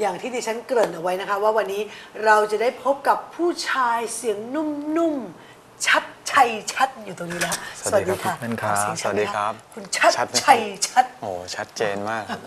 อย่างที่ดิฉันเกริ่นเอาไว้นะคะ ว่าวันนี้เราจะได้พบกับผู้ชายเสียงนุ่มๆ ชัดชัยชัดอยู่ตรงนี้แล้ว สวัสดีครับคุณครับขอเสียงสวัสดีครับ คุณชัดชัดไหมครับชัยชัด โอ้ชัดเจนมากครับ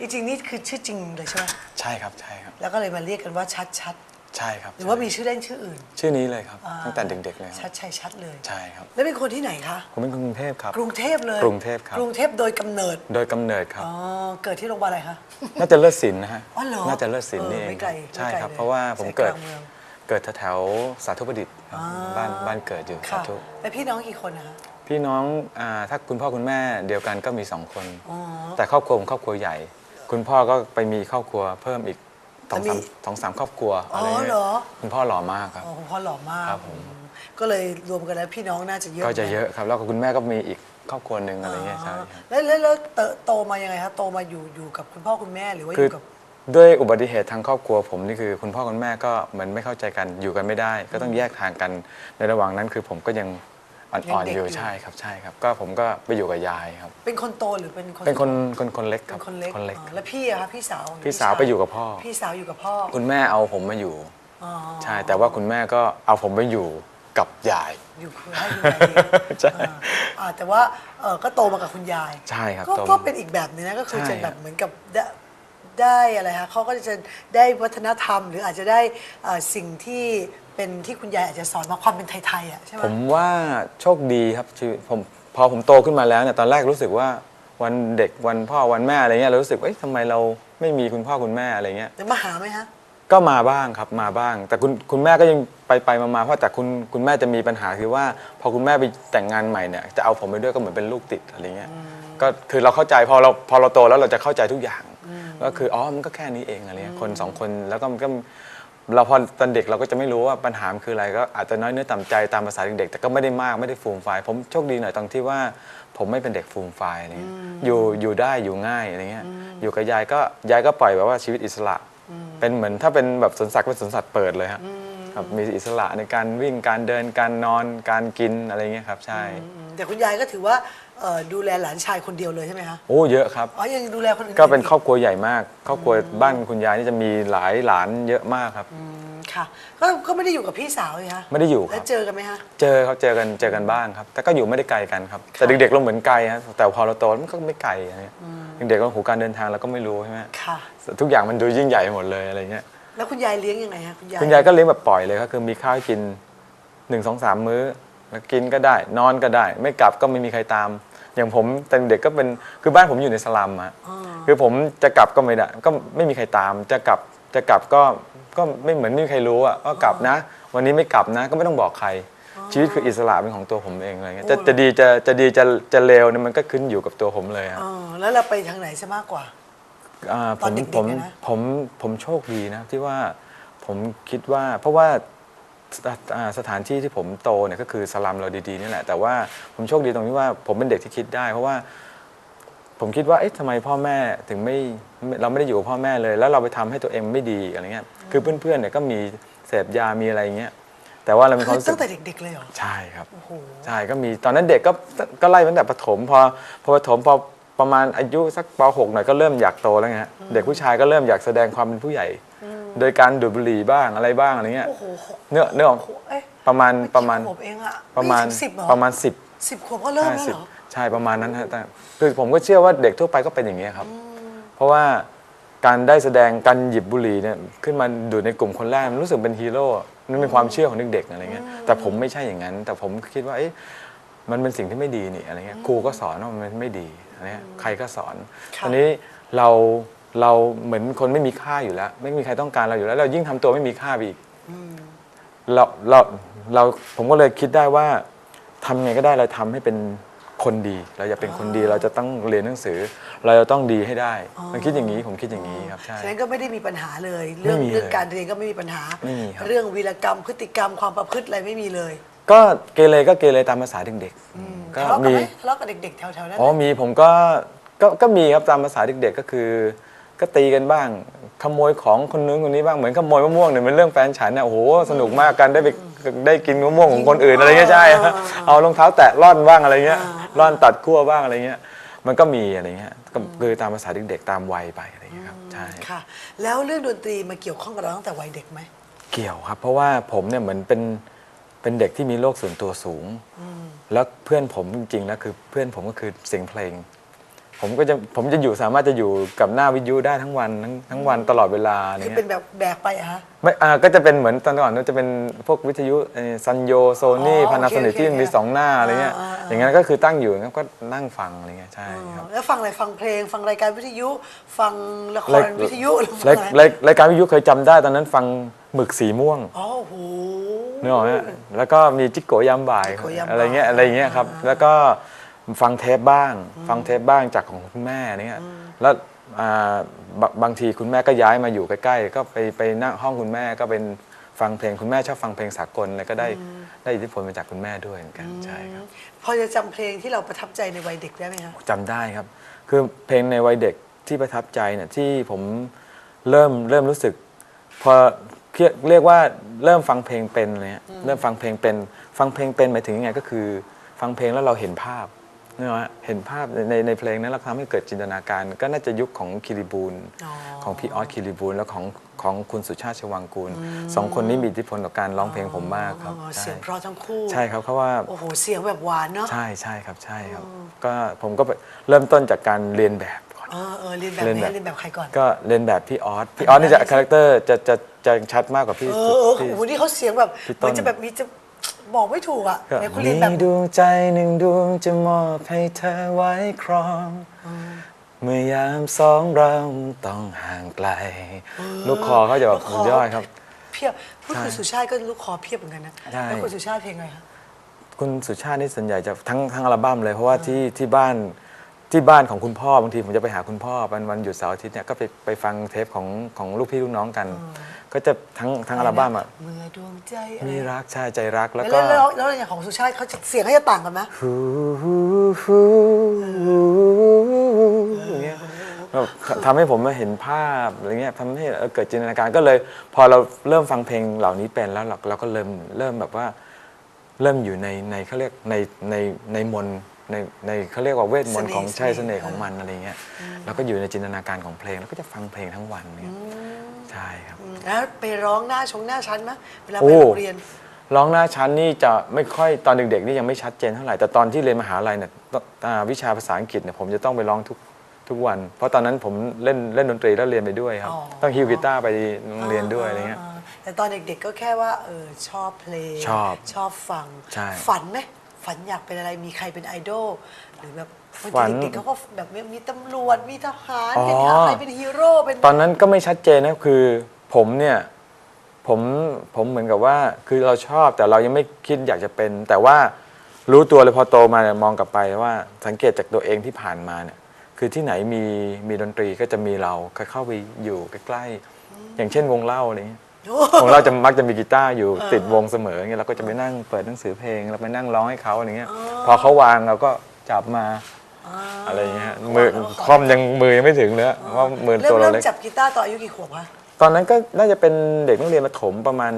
จริงๆนี่คือชื่อจริงเลยใช่ไหมใช่ครับใช่ครับ แล้วก็เลยมาเรียกกันว่าชัดชัด ใช่ครับหรือว่ามีชื่อเล่นชื่ออื่น ชื่อนี้เลยครับอ่าตั้งแต่เด็กๆเลยคชัรัดบชัยชัดเลย ใช่ครับ แล้วเป็นคนที่ไหนคะ ผมเป็นคนกรุงเทพครับ กรุงเทพเลยกรุงเทพครับ กรุงเทพโดยกำเนิด โดยกำเนิดครับ อ๋อ เกิดที่โรงพยาบาลอะไรคะ น่าจะเลิศศิลป์นะฮะ อ๋อเหรอน่าจะเลิศศิลป์นี่เออเองไม่ไกลใช่ครับ ไม่ไกลเลยเพราะว่าผมใจเกิดกลางเมือง เกิดแถวๆสาธุประดิษฐ์ครับอ่าบ้านบ้านเกิดอยู่สาค่ะ ธุ แล้วพี่น้องกี่คนนะคะ พี่น้องอ่าถ้าคุณพ่อคุณแม่เดียวกันก็มีสองคน อ๋อ แต่ครอบครัวผมครอบครัวใหญ่ คุณพ่อก็ไปมีครอบครัวเพิ่มอีก สองแล้วมีสามสองสามครอบครัวอ๋ออะไรเงี้เหรยอคุณพ่อหล่อมากครับ อ๋อคุณพ่อหล่อมากครับผม ก็เลยรวมกันแล้วพี่น้องน่าจะเยอะก็จะเยอะนครับ แล้วก็คุณแม่ก็มีอีกครอบครัวหนึ่งอะไรเงี้ยใช่ครับแล้วแล้วแล้วเติบโตมายังไงคะโตมาอยู่อยู่กับคุณพ่อคุณแม่หรือว่าอคือยู่กับ ด้วยอุบัติเหตุทางครอบครัวผมนี่คือ คุณพ่อคุณแม่ก็เหมือนไม่เข้าใจกันอยู่กันไม่ได้ ก็ต้องแยกทางกันในระหว่างนั้นคือผมก็ยัง อ่อนๆอยู่ใช่ครับใช่ครับ ก็ผมก็ไปอยู่กับยายครับ เป็นคนโตหรือเป็นคนเป็นคนคนคนเล็กคเป็รับนคนเล็กคนเล็กอ๋อแล้วพี่อะคะพี่สาวพี่สาวไปอยู่กับพ่อ พี่สาวอยู่กับพ่อคุณแม่เอาผมมาอยู่ อ๋อใช่ แต่ว่าคุณแม่ก็เอาผมไปอยู่กับยาย อยู่คือให้ดูแลเองใช่ อ่าอ่าแต่ว่าเออก็โตมากับคุณยาย ใช่ครับก็โตมาก็เป็นอีกแบบหนึงนะก็คือใช่จะแบบเหมือนกับได้ ได้อะไรคะเขาก็จะได้วัฒนธรรม หรืออาจจะได้เอ่อสิ่งที่เป็นที่คุณยายอาจจะสอนมาความเป็นไทยๆอะใช่ไหมผมว่าโชคดีครับชีวิตผมพอผมโตขึ้นมาแล้วเนี่ยตอนแรกรู้สึกว่าวันเด็กวันพ่อวันแม่อะไรเงี้ยเรารู้สึกว่าเอ๊ะทำไมเราไม่มีคุณพ่อคุณแม่อะไรเงี้ย จะมาหาไหมฮะ ก็มาบ้างครับมาบ้าง แต่คุณคุณแม่ก็ยังไปไปมามาเพราะแต่คุณคุณแม่จะมีปัญหาคือว่า พอคุณแม่ไปแต่งงานใหม่เนี่ยจะเอาผมไปด้วยก็เหมือนเป็นลูกติดอะไรเงี้ยก็คือเราเข้าใจพอเราพอเราโตแล้วเราจะเข้าใจทุกอย่าง ก็คืออ๋อมันก็แค่นี้เองอะไรเงี้ยคนสองคนแล้วก็มันก็เราพอตอนเด็กเราก็จะไม่รู้ว่าปัญหามันคืออะไรก็อาจจะน้อยเนื้อต่ำใจตามภาษาเด็กๆแต่ก็ไม่ได้มากไม่ได้ฟูมไฟายผมโชคดีหน่อยตรงที่ว่า ผมไม่เป็นเด็กฟูมไฟายอะไรเงี้ยอยู่อยู่ได้อยู่ง่ายอะไรเงี้ยอยู่กับยายก็ยายก็ปล่อยแบบว่าชีวิตอิสระ เป็นเหมือนถ้าเป็นแบบสวนสัตว์ก็เป็นสวนสัตว์เปิดเลยครับครับมีอิสระในการวิ่งการเดินการนอนการกินอะไรเงี้ยครับใช่อืมแต่คุณยายก็ถือว่า เอ่อดูแลหลานชายคนเดียวเลยใช่ไหมคะโอ้เยอะครับ อ๋อยังดูแลคนอื่นก็เป็นครอบกครัวใหญ่มาก ครอบครัวบ้านคุณยายนี่จะมีหลายหลานเยอะมากครับ อืมค่ะก็ก็ไม่ได้อยู่กับพี่สาวเลยคะไม่ได้อยู่คแล้รัวบ เจอกันไหมคะ เจอเขาเจอกันเจอกันบ้างครับ แต่ก็อยู่ไม่ได้ไกลกันครับ แต่เด็กๆเราเหมือนไกลครับแต่พอเราโตมันก็ไม่ไกลอะไรเงี้ยเด็กๆก็หูการเดินทางเราก็ไม่รู้ใช่ไหมค่ะ ทุกอย่างมันดูยิ่งใหญ่หมดเลยอะไรเงี้ย แล้วคุณยายเลี้ยงยังไงคะคุณยายคุณยายก็เลี้ยงแบบปล่อยเลยก็คือมีข้าวให้กินหนึ่งสองสามมื้อแล้วกินก็ได้ นอนก็ได้ ไม่กลับก็ไม่มีใครตาม อย่างผมตอนเด็กก็เป็นคือบ้านผมอยู่ในสลัมอะอ๋อคือผมจะกลับก็ไม่ได้ก็ไม่มีใครตาม จะกลับจะกลับก็ก็ไม่เหมือนไม่มีใครรู้อะว่ากลับนะ วันนี้ไม่กลับนะ ก็ไม่ต้องบอกใคร ชีวิตคืออิสระเป็นของตัวผมเองอะไรเงี้ยจะจะดีจะจะดีจะจะเลวเนี่ยมันก็ขึ้นอยู่กับตัวผมเลยอะอ๋อแล้วเราไปทางไหนซะมากกว่าอ่าตอนเด็กๆผมอะนะผมผมโชคดีนะที่ว่าผมคิดว่าเพราะว่า สถอ่าสถานที่ที่ผมโตเนี่ยก็คือสลัมเราดีๆนี่แหละ แต่ว่าผมโชคดีตรงที่ว่าผมเป็นเด็กที่คิดได้ เพราะว่าผมคิดว่าเอ๊ะทำไมพ่อแม่ถึงไม่ไม่เราไม่ได้อยู่กับพ่อแม่เลย แล้วเราไปทำให้ตัวเองไม่ดีอะไรเงี้ยคือเพื่อนๆเนี่ยก็มีเสพยามีอะไรเงี้ยแต่ว่าเรามีคคืวามอรู้สึตั้กงแต่เด็กๆเลยเหรอใช่ครับโอ้โหใช่ก็มีตอนนั้นเด็กก็ก็ไล่ตั้งแต่ประถมพอพอประถมพอประมาณอายุสักป .6 หน่อยก็เริ่มอยากโตแล้วไงฮะเด็กผู้ชายก็เริ่มอยากแสดงความเป็นผู้ใหญ่ โดยการดูดบุหรี่บ้างอะไรบ้างอะไรเงี้ย โอ้โหหกเนื้อเนื้อออกขวบเอ๊ะประมาณประมาณขวบเองอะประมาณสิบเหรอประมาณสิบสิบขวบก็เริ่มใช่แล้วสิเหบรอ ใช่ประมาณนั้นฮะแต่คือผมก็เชื่อว่าเด็กทั่วไปก็เป็นอย่างนี้ยครับ เพราะว่าการได้แสดงการหยิบบุหรี่เนี่ยขึ้นมาดูดในกลุ่มคนแรกมันรู้สึกเป็นฮีโร่นั่นเป็นความเชื่อของเด็กๆอะไรเงี้ยแต่ผมไม่ใช่อย่างนั้น แต่ผมคิดว่าเอ๊ะมันเป็นสิ่งที่ไม่ดีนี่อะไรเงี้ยครูก็สอนว่ามันไม่ดีอะไรเงี้ยใครก็สอนค่ะอันนี้เรา เราเหมือนคนไม่มีค่าอยู่แล้ว ไม่มีใครต้องการเราอยู่แล้ว เรายิ่งทำตัวไม่มีค่าไปอีกเราเราเราผมก็เลยคิดได้ว่าทำไงก็ได้เราทำให้เป็นคนดี เราอย่าเป็นคนดีเราจะต้องเรียนหนังสือ เราจะต้องดีให้ได้มันคิดอย่างนี้ผมคิดอย่างนี้ครับใช่ฉะนั้นก็ไม่ได้มีปัญหาเลย เรื่องไม่มีเลยเรื่องการเรียนก็ไม่มีปัญหาไม่มีครับเรื่องวีรกรรมพฤติกรรมความประพฤติอะไรไม่มีเลย ก็เกเรก็เกเรตามภาษาเด็กๆก็ทะเลาะกันมีไหมทะเลาะกับเด็กๆแถวๆนั้นอ๋อมีผมก็ก็ก็มีครับตามภาษาเด็กๆก็คือ ก็ตีกันบ้าง ขโมยของคนนู้นคนนี้บ้างเหมือนขโมยมะม่วงเนี่ยเป็นเรื่องแฟนฉันเนี่ยโอ้โหสนุกมากกันได้ไปได้กินมะม่วงของคนอื่นอะไรเงี้ยใช่ฮะเอารองเท้าแตะร่อนบ้างอะไรเงี้ยร่อนตัดขั้วบ้างอะไรเงี้ยมันก็มีอะไรเงี้ยก็คือตามภาษาเด็กๆตามวัยไปอะไรเงี้ยครับใช่ค่ะ แล้วเรื่องดนตรีมาเกี่ยวข้องกับเราตั้งแต่วัยเด็กไหมเกี่ยวครับ เพราะว่าผมเนี่ยเหมือนเป็นเป็นเด็กที่มีโลกส่วนตัวสูง แล้วเพื่อนผมจริงๆแล้วคือเพื่อนผมก็คือเสียงเพลง ผมก็จะผมจะอยู่สามารถจะอยู่กับหน้าวิทยุได้ทั้งวันทั้งทั้งวันตลอดเวลาอะไรคือเงี้เป็นยแบบแบกไปอะฮะ ไม่อ่าก็จะเป็นเหมือนตอนก่อนก็จะเป็นพวกวิทยุซันโยโซนี่อ๋อพานาโซนิกโอเคที่โอเคมีสองหน้าอะไรเงี้ย อ่าอ่าอย่างงั้นก็คือตั้งอยู่งั้นก็นั่งฟังอะไรเงี้ยใช่ครับแล้วฟังอะไรฟังเพลง ฟังรายการวิทยุ ฟังละครารยวิทยุหรือฟังรายอะไรรายรายการวิทยุเคยจำได้ตอนนั้นฟังหมึกสีม่วงอ๋อโอ้โห นึกออกไหมแล้วก็มีจิกโกยามบ่าย จิกโกยามบ่ายอะไรเงี้ยอะไรเงี้ยครับ แล้วก็ ฟังเทปบ้าง ฟังเทปบ้างจากของคุณแม่เนี่ยแล้วอ่าบางบางทีคุณแม่ก็ย้ายมาอยู่ใกล้ๆ ก็ไปไปนั่งห้องคุณแม่ก็เป็นฟังเพลงคุณแม่ชอบฟังเพลงสากลแล้วก็ได้ได้อิทธิพลมาจากคุณแม่ด้วยเหมือนกันใช่ครับพอจะจำเพลงที่เราประทับใจในวัยเด็กได้ไหมคะจำได้ครับ คือเพลงในวัยเด็กที่ประทับใจเนี่ยที่ผมเริ่มเริ่มรู้สึก พอเรียกเรียกว่าเริ่มฟังเพลงเป็นเลยฮะเริ่มฟังเพลงเป็น ฟังเพลงเป็นหมายถึงยังไงก็คือ ฟังเพลงแล้วเราเห็นภาพนี่ฮะ เห็นภาพในในในเพลงนั้นเราทำให้เกิดจินตนาการ ก็น่าจะยุคของคิริบูลอ๋อของพี่ออสคิริบูลแล้วของของคุณสุชาติชวังกูลสองคนนี้มีอิทธิพลต่อการร้องเพลงผมมากครับอ๋อใช่เสียงเพราะทั้งคู่ใช่ครับเพราะว่าโอ้โหเสียงแบบหวานเนาะใช่ใช่ครับใช่ครับก็ผมก็ไปเริ่มต้นจากการเรียนแบบก่อนเออเออเรียนแบบเรียนไหนแบบเรียนแบบใครก่อนก็เรียนแบบพี่ออสพี่ออสนี่จะคาแรคเตอร์จะจะจะชัดมากกว่าพี่เออเออพี่โอ้โหนี่เขาเสียงแบบพี่เหต้มือนนจะแบบมีจะ บอกไม่ถูกอะก็ไหนคุณมีเรียนแบบดวงใจหนึ่งดวงจะมอบให้เธอไว้ครอง เมื่อยามสองเราต้องห่างไกล ลูกคอเขาจะแบบลูกคสุดยอดครับ เพียบพูดใช่คุณสุชาติก็ลูกคอเพียบเหมือนกันนะใช่ แล้วคุณสุชาติเพลงอะไรคะ คุณสุชาตินี่ส่วนใหญ่จะทั้งทั้งอัลบั้มเลย เพราะว่าที่ที่บ้าน ที่บ้านของคุณพ่อบางทีผมจะไปหาคุณพ่อวันวันหยุดเสาร์อาทิตย์เนี่ยก็ไปไปฟังเทปของของลูกพี่ลูกน้องกัน ก็จะทั้งทั้งอัลบั้มอะเมื่อดวงใจอะไรมีรักใช่ใจรักแล้วแล้วก็แล้วแล้วแล้วอย่างของสุชาติเขาจะเสียงเขาจะต่างกันไหมฮูฮูฮูอย่างเงี้ยแบบทำให้ผมมาเห็นภาพอะไรเงี้ยทำให้เออเกิดจินตนาการก็เลย พอเราเริ่มฟังเพลงเหล่านี้เป็นแล้วเราเราก็เริ่มเริ่มแบบว่า เริ่มอยู่ในในเขาเรียกในในในมนต์ ในในเขาเรียกว่าเวทมนต์ของใช่เสน่ห์ของมันอะไรเงี้ยแล้วก็อยู่ในจินตนาการของเพลง แล้วก็จะฟังเพลงทั้งวันเนี่ยใช่ครับอืมแล้วไปร้องหน้าชงหน้าชั้นไหมเวลาโอ้ไปโรงเรียนร้องหน้าชั้นนี่จะไม่ค่อยตอนเด็กๆนี่ยังไม่ชัดเจนเท่าไหร่แต่ตอนที่เรียนมหาลัยเนี่ยต้องอ่าวิชาภาษาอังกฤษเนี่ยผมจะต้องไปร้องทุกทุกวัน เพราะตอนนั้นผมเล่นเล่นดนตรีแล้วเรียนไปด้วยครับอ๋อต้องฮิวกีตาร์ไปโรงเรียนด้วยอะไรเงี้ยาแต่ตอนเด็กๆก็แค่ว่าเออชอบเพลงชอบชอบฟังใช่ฝันไหม ฝันอยากเป็นอะไรมีใครเป็นไอดอลหรือแบบบางฝันทีเด็กๆเขาก็แบบมีตำรวจมีทหารอ๋อเป็นอะไรเป็นฮีโร่เป็นตอนนั้นก็ไม่ชัดเจนนะคือผมเนี่ยผมผมเหมือนกับว่าคือเราชอบแต่เรายังไม่คิดอยากจะเป็น แต่ว่ารู้ตัวเลยพอโตมาเนี่ยมองกลับไปว่าสังเกตจากตัวเองที่ผ่านมาเนี่ยคือที่ไหนมีมีดนตรีก็จะมีเราเข้าไปอยู่ใกล้ๆอย่างเช่นวงเล่าอะไรเงี้ย โอ้วงเล่าจะมักจะมีกีตาร์อยู่ติดวงเสมอเงี้ยเราก็จะไปนั่งเปิดหนังสือเพลงเราไปนั่งร้องให้เขาอะไรเงี้ย พอเขาวางเราก็จับมาอะไรเงี้ยมือคอมยังมือยังไม่ถึงเลยอะเพราะมือเริ่ตัมวเราเริ่มเล็กจับกีตาร์ตอนอายุกี่ขวบคะตอนนั้นก็น่าจะเป็นเด็กนักเรียนประถมประมาณ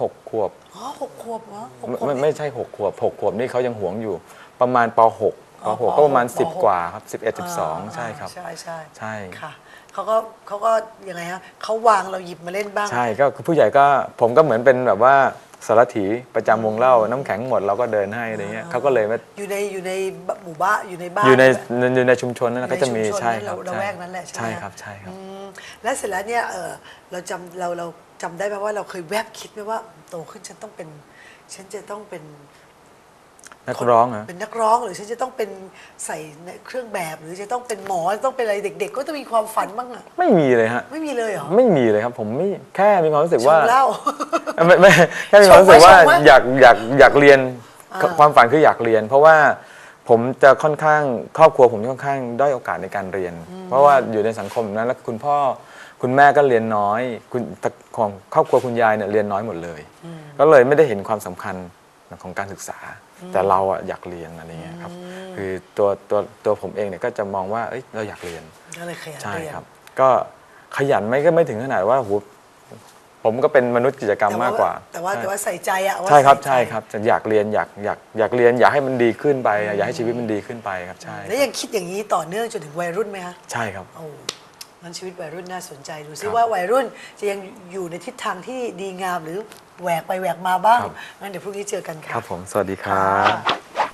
หกขวบอ๋อหกขวบเหรอหกไม่ขวบไม่นี่ไม่ใช่หกขวบหกขวบนี่เขายังหวงอยู่ ประมาณปหกปอ๋อหกปก็ประมาณหกสิบปหกกว่าครับสิบเอ็ดสิบสองใช่ครับใช่ใช่ใช่ค่ะ เขาก็เขาก็ยังไงฮะเขาวางเราหยิบมาเล่นบ้าง ใช่ก็คือผู้ใหญ่ก็ผมก็เหมือนเป็นแบบว่าสารถีประจำวงเล่าน้ำแข็งหมดเราก็เดินให้อะไรเงี้ยเขาก็เลยมาอยู่ในอยู่ในหมู่บ้านอยู่ในบ้านอยู่ในแหละอยู่ในชุมชนนั่นแหละก็จะมีในชุมชนใช่ครับในละแวกนั้นแหละใช่ไหมใช่ครับใช่ครับ อืมและเสร็จแล้วเนี่ยเออเราจำเราเราจำได้ไหมว่าเราเคยแวบคิดไหมว่าโตขึ้นฉันต้องเป็น ฉันจะต้องเป็น นักร้องเหรอ เป็นนักร้องหรือฉันจะต้องเป็นใส่ในเครื่องแบบหรือจะต้องเป็นหมอต้องเป็นอะไรเด็ก ๆ ก็ต้องมีความฝันบ้างอะไม่มีเลยฮะ ไม่มีเลยเหรอไม่มีเลยครับ ผมไม่แค่มีความรู้สึกว่าชงเหล้า ไม่ไม่แค่มีความรู้สึกว่าชงไว้ชงไว้อยากอยากอยากเรียนอ่า ความฝันคืออยากเรียน เพราะว่าผมจะค่อนข้างครอบครัวผมค่อนข้างด้อยโอกาสในการเรียน เพราะว่าอยู่ในสังคมนั้นแล้วคุณพ่อคุณแม่ก็เรียนน้อยคุณของครอบครัวคุณยายเนี่ยเรียนน้อยหมดเลย ก็เลยไม่ได้เห็นความสำคัญของการศึกษา แต่เราอะอยากเรียนอะไรเงี้ยครับคือตัวตัวตัวผมเองเนี่ยก็จะมองว่าเอ้ยเราอยากเรียนก็เลยขยันใช่เรียนครับ ก็ขยันไหมก็ไม่ถึงขนาดว่าโหปผมก็เป็นมนุษย์กิจกรรมแต่มากกว่า แต่ว่าใช่แต่ว่าใส่ใจอะว่าใช่ครับส่จใช่ครับจะอยากเรียนอยากอยากอยากเรียนอยากให้มันดีขึ้นไป อยากให้ชีวิตมันดีขึ้นไปครับใช่แล้วยังคิดอย่างนี้ต่อเนื่องจนถึงวัยรุ่นไหมคะใช่ครับโอ้งั้นชีวิตวัยรุ่นน่าสนใจดูซิครับว่าวัยรุ่นจะยังอยู่ในทิศทางที่ดีงามหรือ แหวกไปแหวกมาบ้าง ครับ งั้นเดี๋ยวพรุ่งนี้เจอกันค่ะครับผม สวัสดีครับ ค่ะ